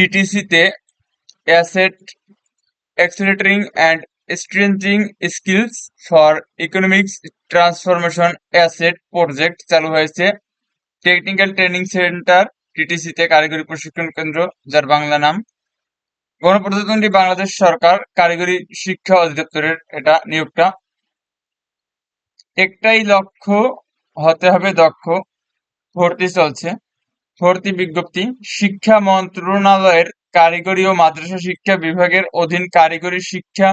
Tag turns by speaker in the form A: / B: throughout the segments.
A: টিটিসিতে asset accelerating and strengthening skills for economics transformation asset project চালু হয়েছে। Technical training centre টিটিসিতে কারিগরি প্রশিক্ষণ কেন্দ্র, যার বাংলা নাম। গণপ্রজাতন্ত্রী বাংলাদেশ সরকার কারিগরি শিক্ষা অধিদপ্তরের এটা নিয়োগটা। একটাই লক্ষ্য, হতে হবে দক্ষ, ভর্তি চলছে। ভর্তি বিজ্ঞপ্তি, শিক্ষা মন্ত্রণালয়ের কারিগরি ও মাদ্রাসা শিক্ষা বিভাগের অধীন কারিগরি শিক্ষা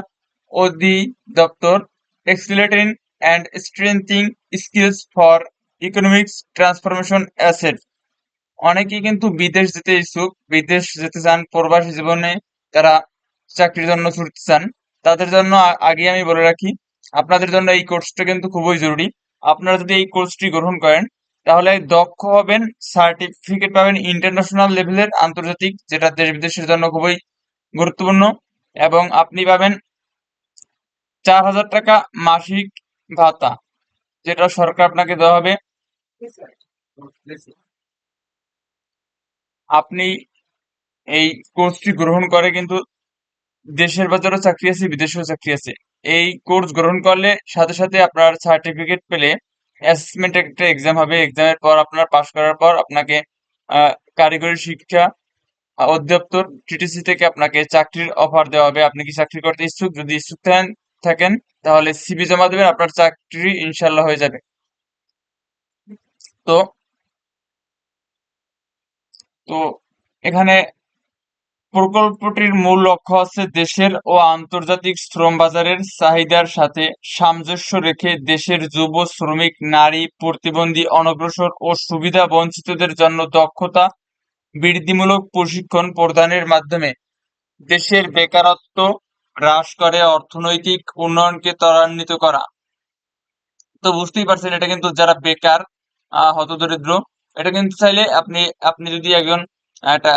A: অধিদপ্তর accelerating and strengthening skills for economics transformation asset অনেকেই কিন্তু বিদেশ যেতে ইচ্ছুক, বিদেশ যেতে চান, প্রবাসী জীবনে তারা চাকরির জন্য ছুটতে চান, তাদের জন্য আগে আমি বলে রাখি, আপনাদের জন্য এই কোর্সটা কিন্তু খুবই জরুরি। আপনারা যদি এই কোর্সটি গ্রহণ করেন তাহলে দক্ষ হবেন সার্টিফিকেট পাবেন ইন্টারন্যাশনাল লেভেলের আন্তর্জাতিক যেটা দেশ বিদেশের জন্য খুবই গুরুত্বপূর্ণ। এবং আপনি পাবেন চার হাজার টাকা মাসিক ভাতা যেটা সরকার আপনাকে দেওয়া হবে। আপনি এই কোর্সটি গ্রহণ করে কিন্তু দেশের বাজারেও চাকরি আছে বিদেশেও চাকরি আছে। এই কোর্স গ্রহণ করলে সাথে সাথে আপনার সার্টিফিকেট পেলে অ্যাসেসমেন্ট একটা এক্সাম হবে। এক্সামের পর আপনার পাশ করার পর আপনাকে কারিগরি শিক্ষা অধিদপ্তর টিটিসি থেকে আপনাকে চাকরির অফার দেওয়া হবে। আপনি কি চাকরি করতে ইচ্ছুক? যদি ইচ্ছুক থাকেন, তাহলে সিভি জমা দেবেন, আপনার চাকরি ইনশাল্লাহ হয়ে যাবে। তো তো এখানে প্রকল্পটির মূল লক্ষ্য হচ্ছে দেশের ও আন্তর্জাতিক শ্রম বাজারের চাহিদার সাথে সামঞ্জস্য রেখে দেশের যুব শ্রমিক, নারী, প্রতিবন্ধী, অনগ্রসর ও সুবিধা বঞ্চিতদের জন্য দক্ষতা বৃদ্ধিমূলক প্রশিক্ষণ প্রদানের মাধ্যমে দেশের বেকারত্ব হ্রাস করে, অর্থনৈতিক উন্নয়নকে ত্বরান্বিত করা। তো বুঝতেই পারছেন, এটা কিন্তু যারা বেকার, আহ, হতদরিদ্র, এটা কিন্তু চাইলে আপনি আপনি যদি একজন একটা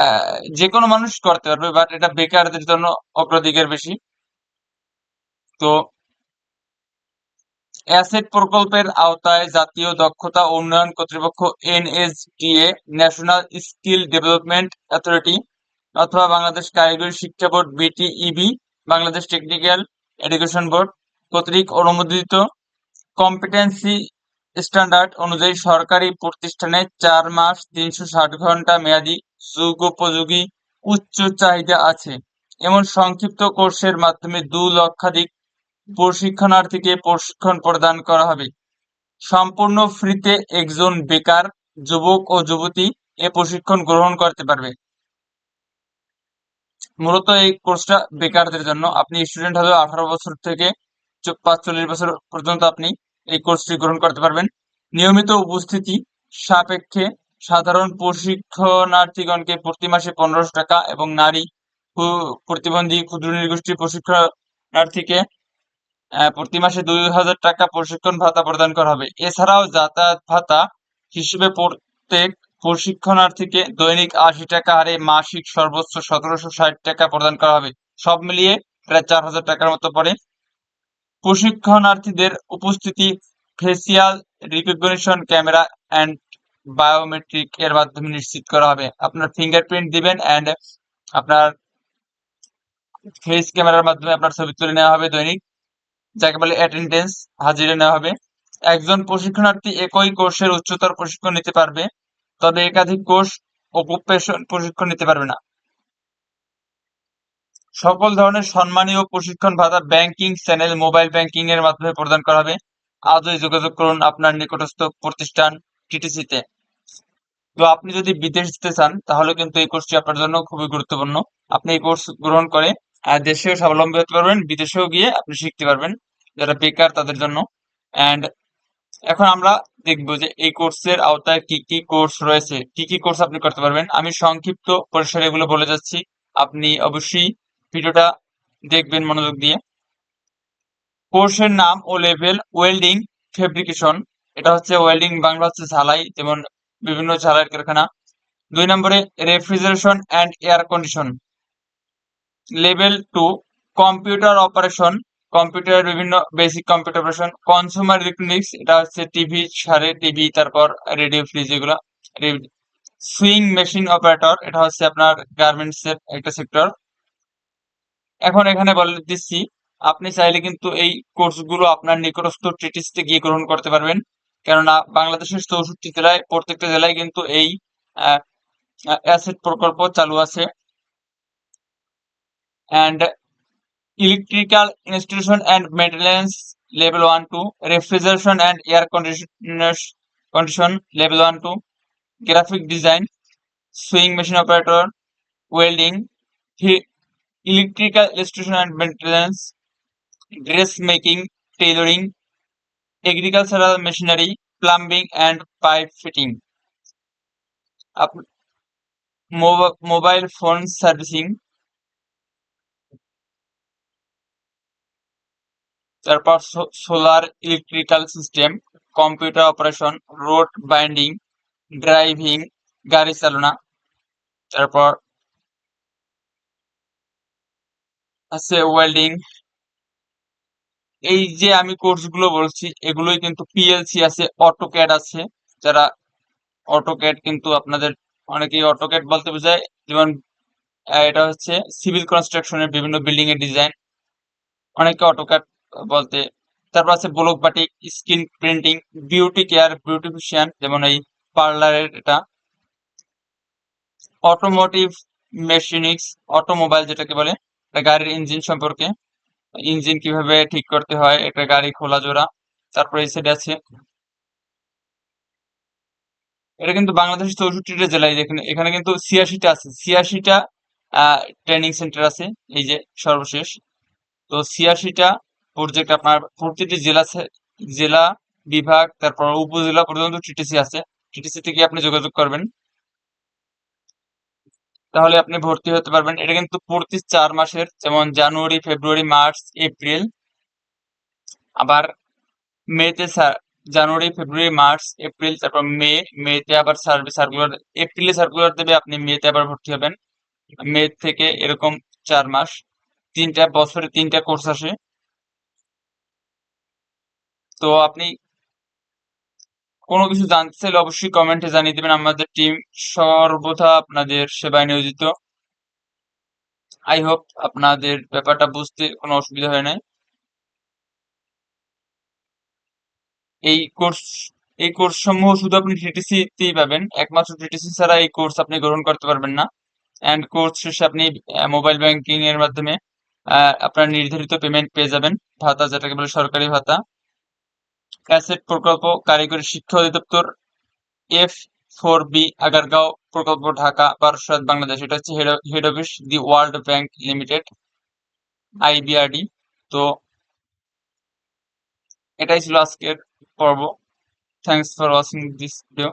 A: যে কোনো মানুষ করতে পারবে বাট এটা বেকারদের জন্য অগ্রাধিকার বেশি। তো অ্যাসেট প্রকল্পের আওতায় জাতীয় দক্ষতা উন্নয়ন কর্তৃপক্ষ NSDA, national skill development authority, অথবা বাংলাদেশ কারিগরি শিক্ষা board, BTEB, Bangladesh technical education board কর্তৃক অনুমোদিত। কম্পিটেন্সি স্ট্যান্ডার্ড অনুযায়ী সরকারি প্রতিষ্ঠানে চার মাস তিনশো ষাট ঘণ্টা মেয়াদি যুগোপযোগী উচ্চ চাহিদা আছে। এমন সংক্ষিপ্ত কোর্সের মাধ্যমে দু লক্ষাধিক প্রশিক্ষণার্থীকে প্রশিক্ষণ প্রদান করা হবে। সম্পূর্ণ ফ্রিতে একজন বেকার, যুবক ও যুবতী এ প্রশিক্ষণ গ্রহণ করতে পারবে। মূলত এই কোর্সটা বেকারদের জন্য। আপনি স্টুডেন্ট হলেও আঠারো বছর থেকে চ- পাঁচচল্লিশ বছর পর্যন্ত আপনি এই কোর্সটি গ্রহণ করতে পারবেন। নিয়মিত উপস্থিতি সাপেক্ষে সাধারণ প্রশিক্ষণার্থীগণকে প্রতি মাসে পনেরোশো টাকা এবং নারী প্রতিবন্ধী ক্ষুদ্র নৃগোষ্ঠী প্রশিক্ষণার্থীকে প্রতি মাসে দুই হাজার টাকা প্রশিক্ষণ ভাতা প্রদান করা হবে। এছাড়াও যাতায়াত ভাতা হিসেবে প্রত্যেক প্রশিক্ষণার্থীকে দৈনিক আশি টাকা হারে মাসিক সর্বোচ্চ সতেরোশো ষাট টাকা প্রদান করা হবে। সব মিলিয়ে প্রায় চার হাজার টাকার মতো পড়ে প্রশিক্ষণার্থীদের উপস্থিতি facial recognition camera and biometric এর মাধ্যমে নিশ্চিত করা হবে। আপনার ফিঙ্গারপ্রিন্ট দিবেন অ্যান্ড আপনার ফেস ক্যামেরার মাধ্যমে আপনার ছবি তুলে নেওয়া হবে দৈনিক, যাকে বলে অ্যাটেন্ডেন্স হাজিরা নেওয়া হবে। একজন প্রশিক্ষণার্থী একই কোর্সের উচ্চতর প্রশিক্ষণ নিতে পারবে, তবে একাধিক কোর্স অকুপেশন প্রশিক্ষণ নিতে পারবে না। সকল ধরনের সম্মানীয় প্রশিক্ষণ ভাতা ব্যাংকিং চ্যানেল, মোবাইল ব্যাংকিং এর মাধ্যমে প্রদান করা হবে। আজই যোগাযোগ করুন আপনার নিকটস্থ প্রতিষ্ঠান টিটিসিতে তো। আপনি যদি বিদেশ যেতে চান, তাহলে কিন্তু এই কোর্সটি আপনার জন্য খুবই গুরুত্বপূর্ণ। আপনি এই কোর্স গ্রহণ করে দেশেও স্বাবলম্বী হতে পারবেন, বিদেশেও গিয়ে আপনি শিখতে পারবেন, যারা বেকার তাদের জন্য। অ্যান্ড এখন আমরা দেখব যে এই কোর্সের আওতায় কি কি কোর্স রয়েছে, কি কি কোর্স আপনি করতে পারবেন। আমি সংক্ষিপ্ত পরিসরে এগুলো বলে যাচ্ছি। আপনি অবশ্যই ভিডিওটা দেখবেন মনোযোগ দিয়ে। কোর্সের নাম ও লেভেল ওয়েল্ডিং ফেব্রিকেশন। এটা হচ্ছে ওয়েল্ডিং, বাংলা হচ্ছে ঝালাই, যেমন বিভিন্ন ঝালাইয়ের কারখানা। দুই নম্বরে refrigeration and air condition. Level two, computer operation. কম্পিউটারের বিভিন্ন basic computer operation. Consumer electronics, এটা হচ্ছে টিভি, সারে, টিভি, তারপর রেডিও, ফ্রিজ এগুলো। সুইং মেশিন অপারেটর, এটা হচ্ছে আপনার গার্মেন্টস এর একটা সেক্টর। এখন এখানে বলে দিচ্ছি, আপনি চাইলে কিন্তু এই কোর্সগুলো আপনার নিকটস্থ ট্রিটিসতে গিয়ে গ্রহণ করতে পারবেন। কেননা বাংলাদেশের চৌষট্টি জেলায়, প্রত্যেকটা জেলায় কিন্তু এই অ্যাসেট প্রকল্প চালু আছে। And electrical installation and maintenance level one two refrigeration and air condition level one two graphic design sewing machine operator welding electrical installation and maintenance, dressmaking, tailoring, agricultural machinery, plumbing and pipe fitting. আপ- মোবা- mobile phone servicing তারপর solar electrical system computer operation road binding driving গাড়ি চালনা তারপর আছে welding এই যে আমি কোর্সগুলো বলছি, এগুলোই কিন্তু পিএলসি আছে অটোক্যাড আছে। যারা অটোক্যাড কিন্তু আপনাদের অনেকেই অটোক্যাড বলতে বোঝায়। যেমন এটা হচ্ছে সিভিল কনস্ট্রাকশনের বিভিন্ন বিল্ডিং এর ডিজাইন অনেকে অটোক্যাড বলতে, তারপর আছে block batik screen printing beauty care beautician যেমন এই পার্লারের এটা। অটোমোটিভ মেশিনিক্স অটোমোবাইল যেটাকে বলে। একটা গাড়ির ইঞ্জিন সম্পর্কে। ইঞ্জিন কীভাবে ঠিক করতে হয়, একটা গাড়ি খোলা জোড়া, তারপরে এই আছে। এটা কিন্তু বাংলাদেশের চৌষট্টিটা জেলায় যেখানে এখানে কিন্তু ছিয়াশিটা আছে। ছিয়াশিটা ট্রেনিং সেন্টার আছে, এই যে সর্বশেষ। তো ছিয়াশিটা প্রজেক্ট আপনার প্রতিটি জেলা জেলা বিভাগ, তারপর উপজেলা পর্যন্ত টিটিসি আছে। টিটিসি থেকে আপনি যোগাযোগ করবেন। তাহলে আপনি ভর্তি হতে পারবেন। এটা কিন্তু প্রতি চার মাসের, যেমন জানুয়ারি, ফেব্রুয়ারি, মার্চ, এপ্রিল। আবার মেতে জানুয়ারি, ফেব্রুয়ারি, মার্চ, এপ্রিল, তারপর মে, মেতে আবার সার্ভিস সার্কুলার, এপ্রিলে সার্কুলার দেবে, আপনি মেতে আবার ভর্তি হবেন। মে থেকে এরকম চার মাস, তিনটা, বছরে তিনটা কোর্স আসে। তো আপনি কোনো কিছু জানতে চাইলে অবশ্যই কমেন্টে জানিয়ে দেবেন। আমাদের টিম সর্বদা আপনাদের সেবায় নিয়োজিত। আই হোপ আপনাদের ব্যাপারটা বুঝতে কোনো অসুবিধা হয় নাই। এই কোর্স এই কোর্স সমূহ শুধু আপনি টিটিসি তেই পাবেন। একমাত্র টিটিসি ছাড়া এই কোর্স আপনি গ্রহণ করতে পারবেন না। এন্ড কোর্স শেষে আপনি মোবাইল ব্যাংকিং এর মাধ্যমে আপনার নির্ধারিত পেমেন্ট পেয়ে যাবেন। ভাতা, যেটাকে বলে সরকারি ভাতা। অ্যাসেট প্রকল্প, কারিগরি শিক্ষা অধিদপ্তর, এফ ফোর বি, আগারগাঁও প্রকল্প, ঢাকা বারাসত বাংলাদেশ। এটা হচ্ছে head office the world bank limited IBRD তো এটাই ছিল আজকের পর্ব। Thanks for watching this video